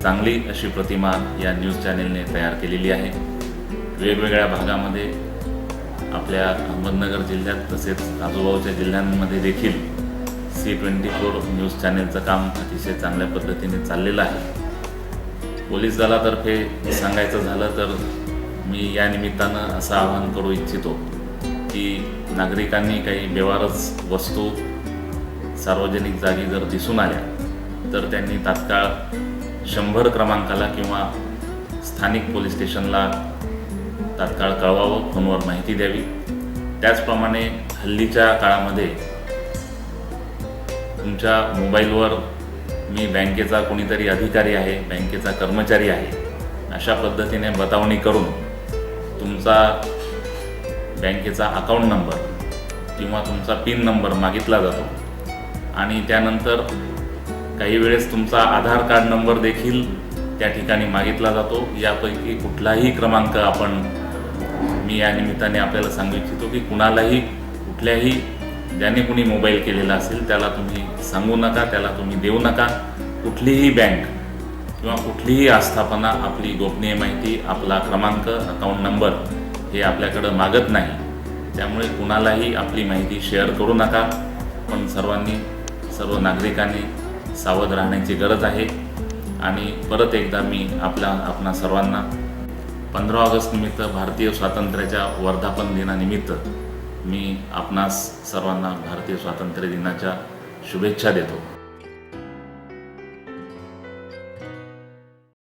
चांगली अशी प्रतिमा या न्यूज चॅनेलने तयार केलेली आहे. वेगवेगळ्या भागामध्ये आपल्या अहमदनगर जिल्ह्यात तसेच आजूबाजूच्या जिल्ह्यांमध्ये देखील सी ट्वेंटी फोर न्यूज चॅनेलचं काम अतिशय चांगल्या पद्धतीने चाललेलं आहे. पोलीस दलातर्फे सांगायचं झालं तर मी या निमित्तानं असं आवाहन करू इच्छितो की नागरिकांनी काही व्यवहारच वस्तू सार्वजनिक जागी जर दिसून आल्या तर त्यांनी तात्काळ शंभर क्रमांकाला किंवा स्थानिक पोलीस स्टेशनला तात्काळ कळवावं फोनवर माहिती द्यावी. त्याचप्रमाणे हल्लीच्या काळामध्ये तुमच्या मोबाईलवर मी बँकेचा कोणीतरी अधिकारी आहे बँकेचा कर्मचारी आहे अशा पद्धतीने बतावणी करून तुमचा बँकेचा अकाउंट नंबर किंवा तुमचा पिन नंबर मागितला जातो. आणि त्यानंतर काही वेळेस तुमचा आधार कार्ड नंबर देखील त्या ठिकाणी मागितला जातो. यापैकी कुठलाही क्रमांक आपण मी या निमित्ताने आपल्याला सांगू इच्छितो की कुणालाही कुठल्याही ज्याने कुणी मोबाईल केलेला असेल त्याला तुम्ही सांगू नका त्याला तुम्ही देऊ नका. कुठलीही बँक किंवा कुठलीही आस्थापना आपली गोपनीय माहिती आपला क्रमांक अकाउंट नंबर हे आपल्याकडं मागत नाही. त्यामुळे कुणालाही आपली माहिती शेअर करू नका. पण सर्वांनी सर्व नागरिकांनी सावध राहण्याची गरज आहे. आणि परत एकदा मी आपल्या आपणा सर्वांना पंधरा ऑगस्ट निमित्त भारतीय स्वातंत्र्याच्या वर्धापन दिनानिमित्त मी आपणास सर्वांना भारतीय स्वातंत्र्य दिनाच्या शुभेच्छा देतो.